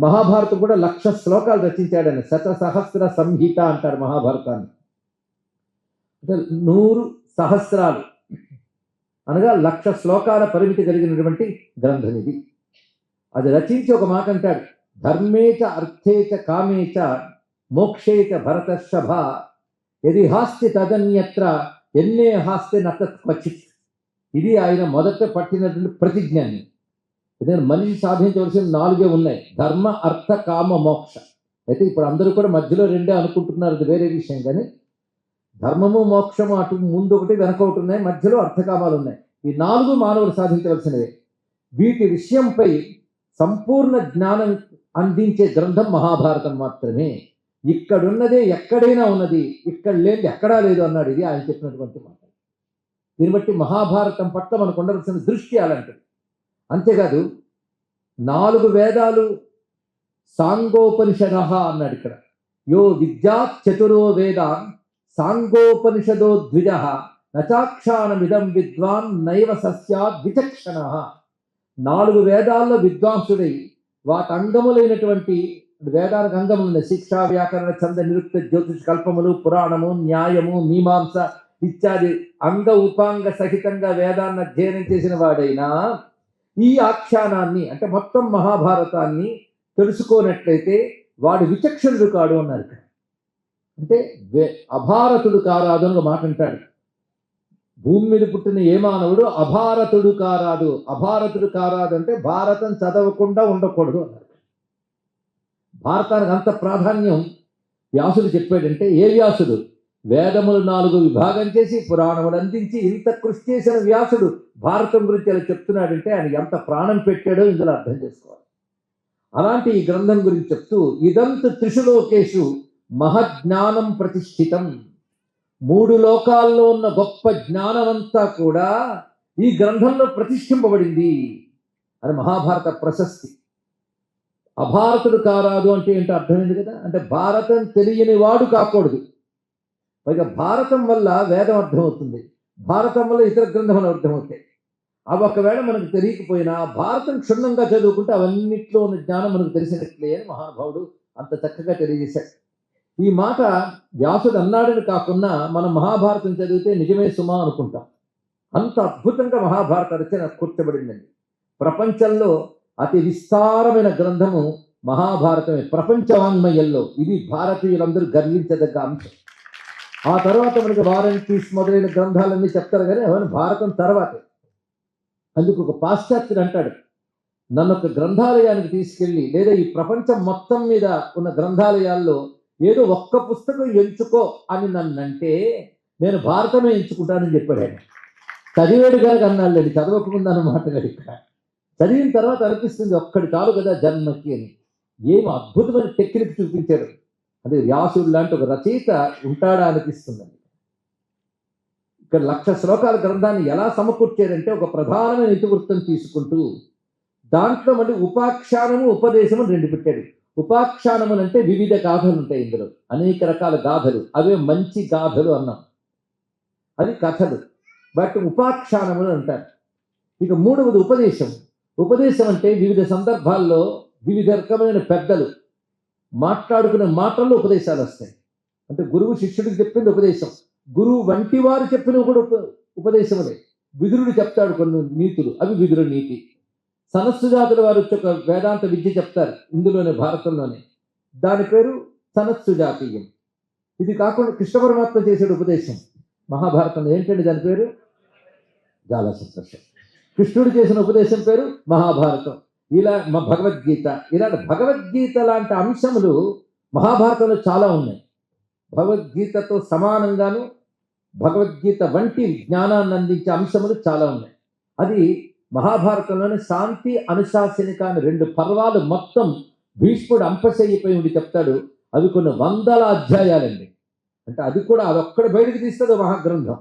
మహాభారతం కూడా లక్ష శ్లోకాలు రచించాడని శత సహస్ర సంహిత అంటారు మహాభారతాన్ని. అంటే నూరు సహస్రాలు. అనగా లక్ష శ్లోకాల పరిమితి కలిగినటువంటి గ్రంథం ఇది అది రచించి ఒక మాట అంటాడు. ధర్మేచ అర్థేచ కామేచ మోక్షేచ భరతర్షభ యది హాస్తి తదన్యత్ర ఎన్నే హాస్తి నత క్వచిత్ ఇది ఆయన మొదట పట్టినటువంటి ప్రతిజ్ఞాన్ని ఎందుకంటే మనిషి సాధించవలసిన నాలుగే ఉన్నాయి. ధర్మ అర్థ కామ మోక్ష. అయితే ఇప్పుడు అందరూ కూడా మధ్యలో రెండే అనుకుంటున్నారు. అది వేరే విషయం. కానీ ధర్మము మోక్షము అటు ముందు ఒకటి వెనక ఒకటి ఉన్నాయి. మధ్యలో అర్థకామాలు ఉన్నాయి. ఈ నాలుగు మానవులు సాధించవలసినవి. వీటి విషయంపై సంపూర్ణ జ్ఞానం అందించే గ్రంథం మహాభారతం మాత్రమే. ఇక్కడున్నదే ఎక్కడైనా ఉన్నది. ఇక్కడ లేని ఎక్కడా లేదు అన్నాడు ఇది ఆయన చెప్పినటువంటి మాట దీన్ని బట్టి మహాభారతం పట్ల మనకు ఉండవలసిన దృష్టి అలాంటిది. అంతేకాదు నాలుగు వేదాలు సాంగోపనిషద అన్నాడు ఇక్కడ. యో విద్యా చతురో వేద సాంగోపనిషదో ద్విజ నచాక్షాణమిదం విద్వాన్ నైవ సస్యాద్ విచక్షణ నాలుగు వేదాల్లో విద్వాంసుడై వాటి అంగములైనటువంటి వేదానికి అంగములు ఉన్నాయి శిక్ష వ్యాకరణ చంద నిరుక్త జ్యోతిష్ కల్పములు పురాణము న్యాయము మీమాంస ఇత్యాది అంగ ఉపాంగ సహితంగా వేదాన్ని అధ్యయనం చేసిన వాడైనా ఈ ఆఖ్యానాన్ని అంటే మొత్తం మహాభారతాన్ని తెలుసుకోనట్లయితే వాడు విచక్షణుడు కాడు అన్నారు ఇక్కడ. అంటే అభారతుడు కారాదు అని ఒక మాట అంటాడు. భూమి మీద పుట్టిన ఏ మానవుడు అభారతుడు కారాదు అభారతుడు కారాదు అంటే భారతం చదవకుండా ఉండకూడదు అన్నారు భారతానికి అంత ప్రాధాన్యం వ్యాసుడు చెప్పాడంటే ఏ వ్యాసుడు? వేదములు నాలుగు విభాగం చేసి పురాణములు అందించి ఇంత కృషి చేసిన వ్యాసుడు భారతం గురించి అలా చెప్తున్నాడంటే ఆయన ఎంత ప్రాణం పెట్టాడో ఇందులో అర్థం చేసుకోవాలి. అలాంటి ఈ గ్రంథం గురించి చెప్తూ ఇదంతు త్రిషులోకేషు మహజ్ఞానం ప్రతిష్ఠితం. మూడు లోకాల్లో ఉన్న గొప్ప జ్ఞానమంతా కూడా ఈ గ్రంథంలో ప్రతిష్ఠింపబడింది అని మహాభారత ప్రశస్తి. అభారతుడు కారాదు అంటే ఏంటో అర్థమైంది కదా? అంటే భారతం తెలియని వాడు కాకూడదు. పైగా భారతం వల్ల వేదం అర్థమవుతుంది. భారతం వల్ల ఇతర గ్రంథములు అర్థమవుతాయి. అవి ఒకవేళ మనకు తెలియకపోయినా భారతం క్షుణ్ణంగా చదువుకుంటే అవన్నిట్లో ఉన్న జ్ఞానం మనకు తెలిసినట్లే అని మహానుభావుడు అంత చక్కగా తెలియజేశాడు. ఈ మాట వ్యాసుడు అన్నాడని కాకుండా మనం మహాభారతం చదివితే నిజమే సుమా అనుకుంటాం. అంత అద్భుతంగా మహాభారత రచన కూర్చబడిందండి. ప్రపంచంలో అతి విస్తారమైన గ్రంథము మహాభారతమే. ప్రపంచవాంగ్మయంలో ఇది భారతీయులందరూ గర్వించదగ్గ అంశం. ఆ తర్వాత మనకి వారంటీస్ మొదలైన గ్రంథాలన్నీ చెప్తారు కానీ అవన్నీ భారతం తర్వాతే. అందుకు ఒక పాశ్చాత్యుడు అంటాడు నన్ను ఒక గ్రంథాలయానికి తీసుకెళ్ళి లేదా ఈ ప్రపంచం మొత్తం మీద ఉన్న గ్రంథాలయాల్లో ఏదో ఒక్క పుస్తకం ఎంచుకో అని నన్ను అంటే నేను భారతమే ఎంచుకుంటానని చెప్పాడు ఆయన. చదివేడు గారికి అన్నాడు లేండి చదవకముందు అన్నమాట ఇక్కడ. చదివిన తర్వాత అనిపిస్తుంది ఒక్కడి కాదు కదా జన్మకి అని. ఏం అద్భుతమైన టెక్నిక్ చూపించాడు. అది వ్యాసుడు లాంటి ఒక రచయిత ఉంటాడా అనిపిస్తుందండి. ఇక్కడ లక్ష శ్లోకాల గ్రంథాన్ని ఎలా సమకూర్చారంటే ఒక ప్రధానమైన ఇతివృత్తం తీసుకుంటూ దాంట్లో మళ్ళీ ఉపాఖ్యానము ఉపదేశము రెండు పెట్టాడు. ఉపాఖ్యానములు అంటే వివిధ గాథలు ఉంటాయి ఇందులో. అనేక రకాల గాథలు. అవే మంచి గాథలు అన్నాం. అది కథలు. బట్ ఉపాఖ్యానములు అంటారు. ఇక మూడవది ఉపదేశం. ఉపదేశం అంటే వివిధ సందర్భాల్లో వివిధ రకమైన పెద్దలు. మాట్లాడుకునే మాటల్లో ఉపదేశాలు వస్తాయి. అంటే గురువు శిష్యుడికి చెప్పింది ఉపదేశం. గురువు వంటి వారు చెప్పిన కూడా ఉప ఉపదేశములే. విదురుడు చెప్తాడు కొన్ని నీతులు. అవి విదురు నీతి. సనస్సు జాతుల వారు ఒక వేదాంత విద్య చెప్తారు ఇందులోనే భారతంలోనే. దాని పేరు సనస్సు జాతీయం ఇది కాకుండా కృష్ణ పరమాత్మ చేసే ఉపదేశం. మహాభారతంలో ఏంటండి దాని పేరు? చాలా సంతోషం కృష్ణుడు చేసిన ఉపదేశం పేరు మహాభారతం. ఇలా మా భగవద్గీత ఇలాంటి భగవద్గీత లాంటి అంశములు మహాభారతంలో చాలా ఉన్నాయి. భగవద్గీతతో సమానంగాను భగవద్గీత వంటి జ్ఞానాన్ని అందించే అంశములు చాలా ఉన్నాయి. అది మహాభారతంలోని శాంతి అనుశాసనిక అని రెండు పర్వాలు మొత్తం భీష్ముడు అంపశయ్యిపోయి ఉండి చెప్తాడు. అవి కొన్ని వందల అధ్యాయాలండి. అంటే అది కూడా అదొక్కడ బయటకు తీస్తుంది మహాగ్రంథం.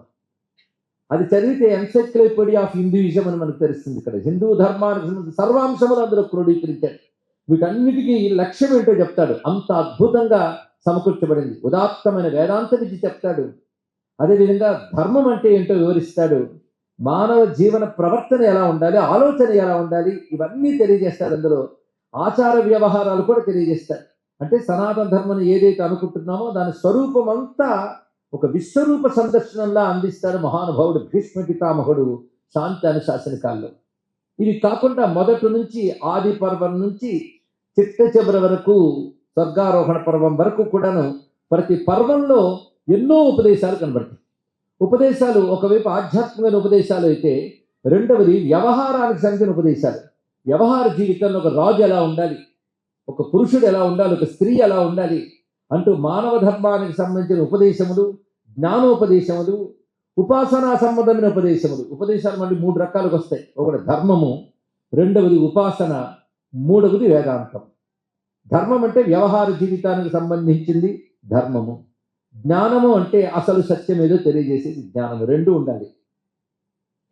అది చదివితే ఎన్సైక్లోపీడియా ఆఫ్ హిందూయిజం అని మనకు తెలుస్తుంది ఇక్కడ. హిందూ ధర్మానికి సర్వాంశములు అందులో క్రోడీకరించాడు వీటన్నిటికీ లక్ష్యం ఏంటో చెప్తాడు. అంత అద్భుతంగా సమకూర్చబడింది. ఉదాత్తమైన వేదాంత విద్య చెప్తాడు. అదేవిధంగా ధర్మం అంటే ఏంటో వివరిస్తాడు. మానవ జీవన ప్రవర్తన ఎలా ఉండాలి ఆలోచన ఎలా ఉండాలి ఇవన్నీ తెలియజేస్తాడు అందులో. ఆచార వ్యవహారాలు కూడా తెలియజేస్తాడు. అంటే సనాతన ధర్మం ఏదైతే అనుకుంటున్నామో దాని స్వరూపం అంతా ఒక విశ్వరూప సందర్శనంలా అందిస్తాడు మహానుభావుడు భీష్మ పితామహుడు శాంతి అనుశాసనకాల్లో ఇవి కాకుండా మొదటి నుంచి ఆది పర్వం నుంచి చిట్ట చివరి వరకు స్వర్గారోహణ పర్వం వరకు కూడాను ప్రతి పర్వంలో ఎన్నో ఉపదేశాలు కనబడతాయి. ఉపదేశాలు ఒకవైపు ఆధ్యాత్మికమైన ఉపదేశాలు అయితే రెండవది వ్యవహారానికి సంబంధించిన ఉపదేశాలు. వ్యవహార జీవితంలో ఒక రాజు ఎలా ఉండాలి? ఒక పురుషుడు ఎలా ఉండాలి? ఒక స్త్రీ ఎలా ఉండాలి? అంటూ మానవ ధర్మానికి సంబంధించిన ఉపదేశములు జ్ఞానోపదేశములు ఉపాసనా సంబంధమైన ఉపదేశములు. ఉపదేశాలు మళ్ళీ మూడు రకాలకు వస్తాయి. ఒకటి ధర్మము రెండవది ఉపాసన మూడవది వేదాంతం. ధర్మం అంటే వ్యవహార జీవితానికి సంబంధించింది ధర్మము. జ్ఞానము అంటే అసలు సత్యం ఏదో తెలియజేసేది జ్ఞానము. రెండు ఉండాలి.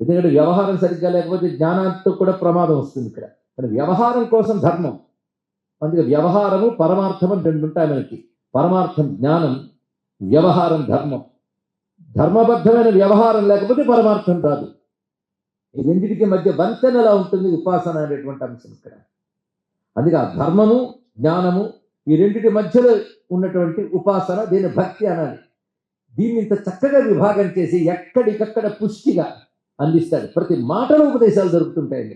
ఎందుకంటే వ్యవహారం సరిగ్గా లేకపోతే జ్ఞానంతో కూడా ప్రమాదం వస్తుంది ఇక్కడ. కానీ వ్యవహారం కోసం ధర్మం. అందుకే వ్యవహారము పరమార్థము రెండు ఉంటాయి మనకి. పరమార్థం జ్ఞానం వ్యవహారం ధర్మం. ధర్మబద్ధమైన వ్యవహారం లేకపోతే పరమార్థం రాదు. ఈ రెండింటికి మధ్య వంతెన ఎలా ఉంటుంది? ఉపాసన అనేటువంటి అంశం ఇక్కడ. అందుకే ఆ ధర్మము జ్ఞానము ఈ రెండింటి మధ్యలో ఉన్నటువంటి ఉపాసన దీని భక్తి అనాలి. దీన్ని ఇంత చక్కగా విభాగం చేసి ఎక్కడికక్కడ పుష్టిగా అందిస్తాడు ప్రతి మాటలో ఉపదేశాలు దొరుకుతుంటాయండి